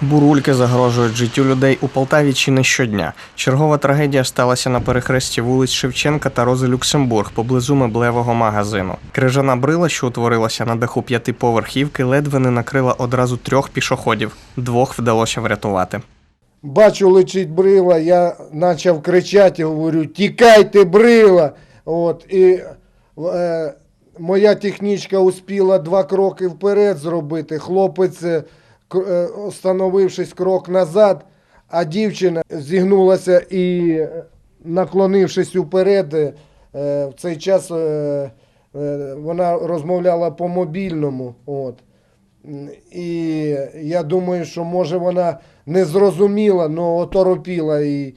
Бурульки загрожують життю людей у Полтаві чи не щодня. Чергова трагедія сталася на перехресті вулиць Шевченка та Рози Люксембург поблизу меблевого магазину. Крижана брила, що утворилася на даху п'ятиповерхівки, ледве не накрила одразу трьох пішоходів. Двох вдалося врятувати. Бачу, летить брила, я почав кричати, говорю, тікайте брила. От, і е, моя технічка успіла два кроки вперед зробити. Хлопець, е, остановившись крок назад, а дівчина зігнулася і, наклонившись уперед, е, в цей час е, вона розмовляла по мобільному. От. І я думаю, що може вона не зрозуміла, але оторопіла. І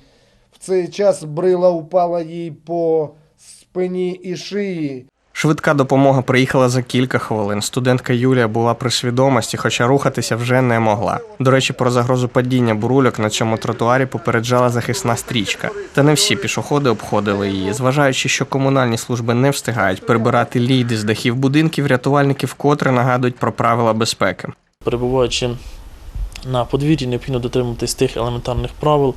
в цей час брила упала їй по спині і шиї. Швидка допомога приїхала за кілька хвилин. Студентка Юлія була при свідомості, хоча рухатися вже не могла. До речі, про загрозу падіння бурульок на цьому тротуарі попереджала захисна стрічка. Та не всі пішоходи обходили її. Зважаючи, що комунальні служби не встигають прибирати лійди з дахів будинків, рятувальники вкотре нагадують про правила безпеки. перебуваючи на подвір'ї, необхідно дотримуватись тих елементарних правил.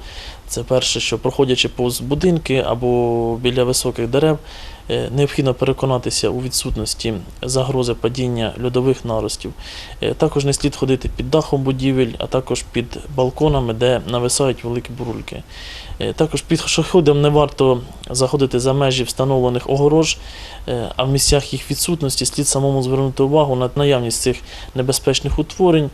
Це перше, що проходячи повз будинки або біля високих дерев, е, необхідно переконатися у відсутності загрози падіння льодових наростів. Е, Також не слід ходити під дахом будівель, а також під балконами, де нависають великі бурульки. Е, Також пішоходам не варто заходити за межі встановлених огорож, а в місцях їх відсутності слід самому звернути увагу на наявність цих небезпечних утворень